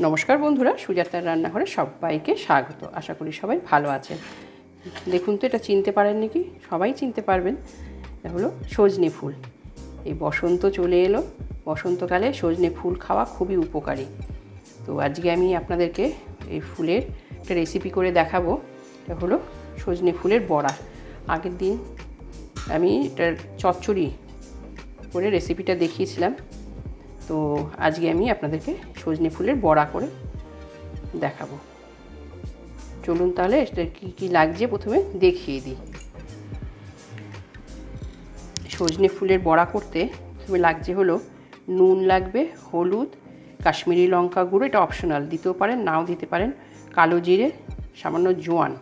নমস্কার বন্ধুরা, সুজাতার রান্নাঘরে সবাইকে স্বাগত। আশা করি সবাই ভালো আছেন। দেখুন তো, এটা চিনতে পারেন নাকি? সবাই চিনতে পারবেন। এটা হলো সজনে ফুল। এই বসন্ত চলে এলো। বসন্তকালে সজনে ফুল খাওয়া খুবই উপকারী। তো আজকে আমি আপনাদেরকে এই ফুলের একটা রেসিপি করে দেখাবো। এটা হলো সজনে ফুলের বড়া। আগের দিন আমি এটার চচ্চড়ি করে রেসিপিটা দেখিয়েছিলাম। তো আজকে আমি আপনাদেরকে সজনে ফুলের বড়া করে দেখাবো। চলুন তাহলে এটা কী কী লাগছে প্রথমে দেখিয়ে দিই। সজনে ফুলের বড়া করতে প্রথমে লাগছে হলো নুন লাগবে, হলুদ, কাশ্মীরি লঙ্কা গুঁড়ো, এটা অপশনাল দিতেও পারেন, নাও দিতে পারেন, কালো জিরে, সামান্য জোয়ান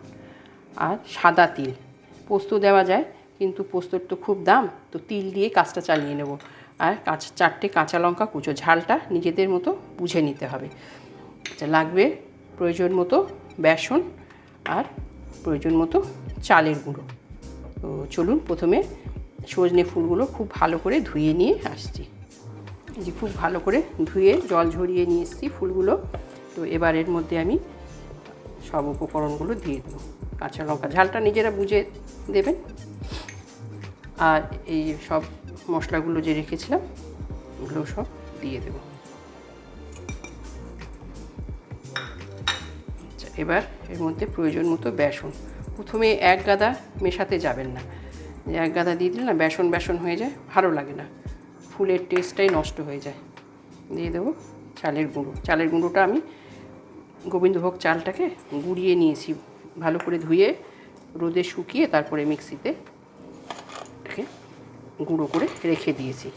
আর সাদা তিল। পোস্ত দেওয়া যায়, কিন্তু পোস্তর তো খুব দাম, তো তিল দিয়ে কাজটা চালিয়ে নেব। আর কাঁচ, চারটে কাঁচা লঙ্কা কুচো ঝালটা নিজেদের মতো বুঝে নিতে হবে। আচ্ছা লাগবে প্রয়োজন মতো বেসন আর প্রয়োজন মতো চালের গুঁড়ো। তো চলুন প্রথমে সজনে ফুলগুলো খুব ভালো করে ধুয়ে নিয়ে আসছি। যে খুব ভালো করে ধুয়ে জল ঝরিয়ে নিয়ে এসেছি ফুলগুলো। তো এবার এর মধ্যে আমি সব উপকরণগুলো দিয়ে দেবো। কাঁচা লঙ্কা ঝালটা নিজেরা বুঝে দেবেন। আর এই সব মশলাগুলো যে রেখেছিলাম, ওগুলো সব দিয়ে দেব। আচ্ছা এবার এর মধ্যে প্রয়োজন মতো বেসন। প্রথমে এক গাদা মেশাতে যাবেন না। এক গাদা দিয়ে দিলে না, বেসন বেসন হয়ে যায়, ভালো লাগে না। ফুলের টেস্টটাই নষ্ট হয়ে যায়। দিয়ে দেবো চালের গুঁড়ো। চালের গুঁড়োটা আমি গোবিন্দভোগ চালটাকে গুঁড়িয়ে নিয়েছি। ভালো করে ধুয়ে, রোদে শুকিয়ে তারপরে মিক্সিতে গুঁড়ো করে রেখে দিয়েছি।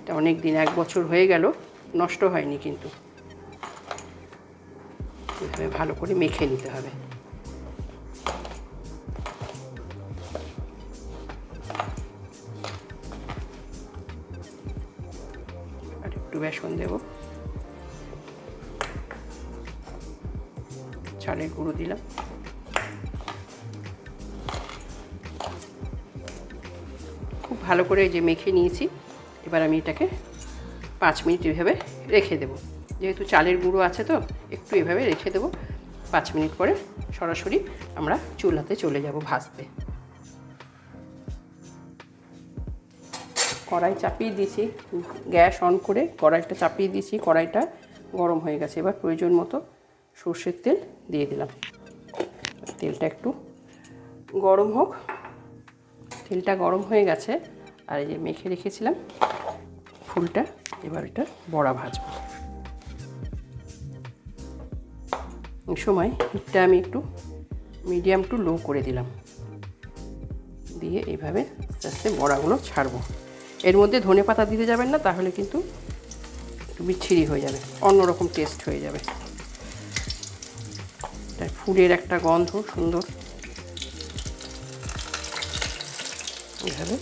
এটা অনেক দিন এক বছর হয়ে গেল, নষ্ট হয়নি কিন্তু। এভাবে ভালো করে মেখে নিতে হবে। আর একটু বেসন দেব। চালের গুঁড়ো দিলাম। ভালো করে যে মেখে নিয়েছি। এবার আমি এটাকে পাঁচ মিনিট এভাবে রেখে দেব। যেহেতু চালের গুঁড়ো আছে তো, একটু এভাবে রেখে দেবো। পাঁচ মিনিট পরে সরাসরি আমরা চুলাতে চলে যাব ভাজতে। কড়াই চাপিয়ে দিয়েছি, গ্যাস অন করে কড়াইটা চাপিয়ে দিয়েছি, কড়াইটা গরম হয়ে গেছে। এবার প্রয়োজন মতো সর্ষের তেল দিয়ে দিলাম। তেলটা একটু গরম হোক। তেলটা গরম হয়ে গেছে। আর এই যে মেখে রেখেছিলাম ফুলটা, এবার এটা বড়া ভাজবো। এই সময় হিটটা আমি একটু মিডিয়াম টু লো করে দিলাম। দিয়ে এইভাবে আস্তে আস্তে বড়াগুলো ছাড়বো। এর মধ্যে ধনে পাতা দিতে যাবেন না, তাহলে কিন্তু একটু বিচ্ছিরি হয়ে যাবে, অন্যরকম টেস্ট হয়ে যাবে। তার ফুলের একটা গন্ধ সুন্দর। এইভাবে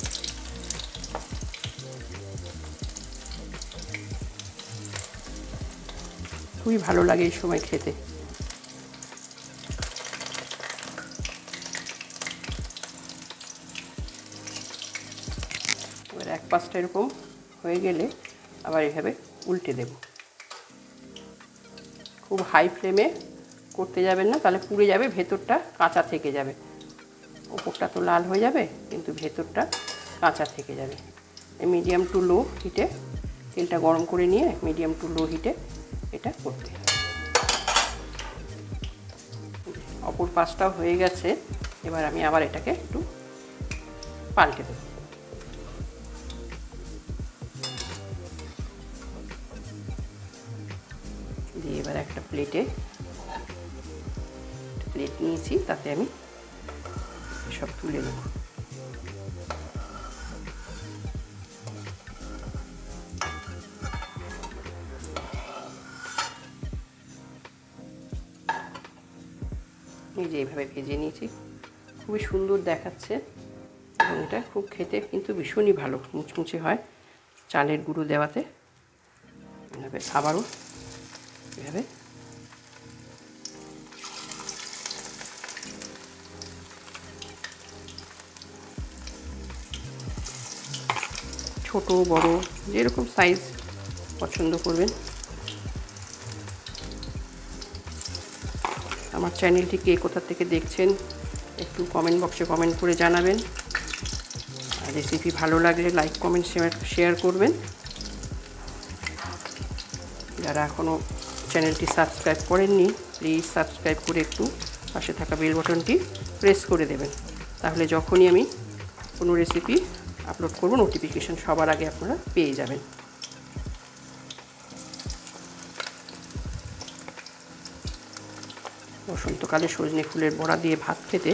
খুবই ভালো লাগে এই সময় খেতে। এবার এক পাশটা এরকম হয়ে গেলে আবার এভাবে উল্টে দেব। খুব হাই ফ্লেমে করতে যাবেন না, তাহলে পুড়ে যাবে, ভেতরটা কাঁচা থেকে যাবে। ওপরটা তো লাল হয়ে যাবে, কিন্তু ভেতরটা কাঁচা থেকে যাবে। মিডিয়াম টু লো হিটে তেলটা গরম করে নিয়ে মিডিয়াম টু লো হিটে এটা করতে হবে। অপর পাশটাও হয়ে গেছে। এবার আমি আবার এটাকে একটু পাল্টে দেব। দিয়ে এবার একটা প্লেটে প্লেট নিয়েছি, তাতে আমি সব তুলে নেব। এই যে এইভাবে ভেজে নিয়েছি। খুবই সুন্দর দেখাচ্ছে। এবং এটা খুব খেতে কিন্তু ভীষণই ভালো, মুচমুচে হয় চালের গুঁড়ো দেওয়াতে। এভাবে আবারও এভাবে। ছোট, বড়, যেরকম সাইজ পছন্দ করবেন। আমার চ্যানেলটি কে কোথা থেকে দেখছেন, একটু কমেন্ট বক্সে কমেন্ট করে জানাবেন। আর রেসিপি ভালো লাগলে লাইক কমেন্ট শেয়ার শেয়ার করবেন। যারা এখনও চ্যানেলটি সাবস্ক্রাইব করেননি প্লিজ সাবস্ক্রাইব করে একটু পাশে থাকা বেল বটনটি প্রেস করে দেবেন। তাহলে যখনই আমি কোনো রেসিপি আপলোড করব নোটিফিকেশান সবার আগে আপনারা পেয়ে যাবেন। বসন্তকালে সজনে ফুলের বড়া দিয়ে ভাত খেতে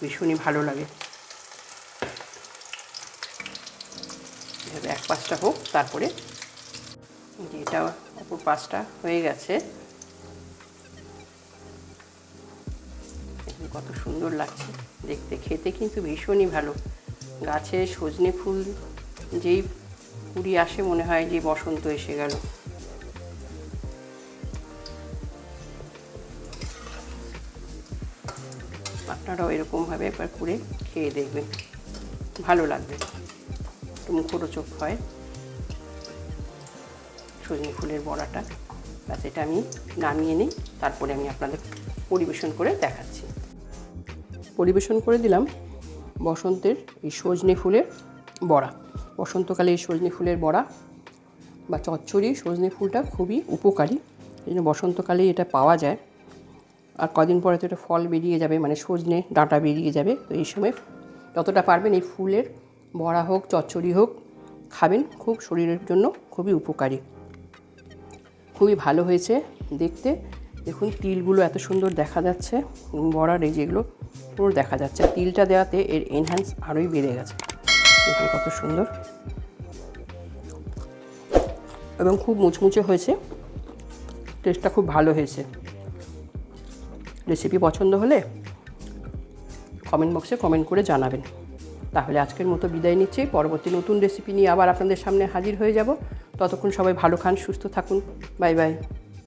ভীষণই ভালো লাগে। এক পাঁচটা হোক, তারপরে এটা অপর পাঁচটা হয়ে গেছে। কত সুন্দর লাগছে। দেখতে, খেতে কিন্তু ভীষণই ভালো। গাছে সজনে ফুল যেই কুড়ি আসে মনে হয় যে বসন্ত এসে গেল। আপনারাও এরকমভাবে একবার করে খেয়ে দেখবেন। ভালো লাগবে। মুখরোচক হয়। সজনে ফুলের বড়াটা। ব্যাস, এটা আমি নামিয়ে নিই। তারপরে আমি আপনাদের পরিবেশন করে দেখাচ্ছি। পরিবেশন করে দিলাম বসন্তের এই সজনে ফুলের বড়া। বসন্তকালে এই সজনে ফুলের বড়া বা চচ্চড়ি সজনে ফুলটা খুবই উপকারী। এই জন্য বসন্তকালে এটা পাওয়া যায়। আর কদিন পরে তো এটা ফল বেরিয়ে যাবে মানে সজনে ডাঁটা বেরিয়ে যাবে। তো এই সময় যতটা পারবেন এই ফুলের বড়া হোক, চচ্চড়ি হোক, খাবেন। খুব শরীরের জন্য খুবই উপকারী। খুবই ভালো হয়েছে দেখতে। দেখুন, তিলগুলো এত সুন্দর দেখা যাচ্ছে। বড়ার এই যেগুলো, পুরো দেখা যাচ্ছে। তিলটা দেওয়াতে এর এনহ্যান্স আরোই বেড়ে গেছে। দেখুন কত সুন্দর। এবং খুব মুচমুচে হয়েছে। টেস্টটা খুব ভালো হয়েছে। রেসিপি পছন্দ হলে কমেন্ট বক্সে কমেন্ট করে জানাবেন। তাহলে আজকের মতো বিদায় নিচ্ছি। পরবর্তী নতুন রেসিপি নিয়ে আবার আপনাদের সামনে হাজির হয়ে যাব। ততক্ষণ সবাই ভালো খান, সুস্থ থাকুন। Bye bye.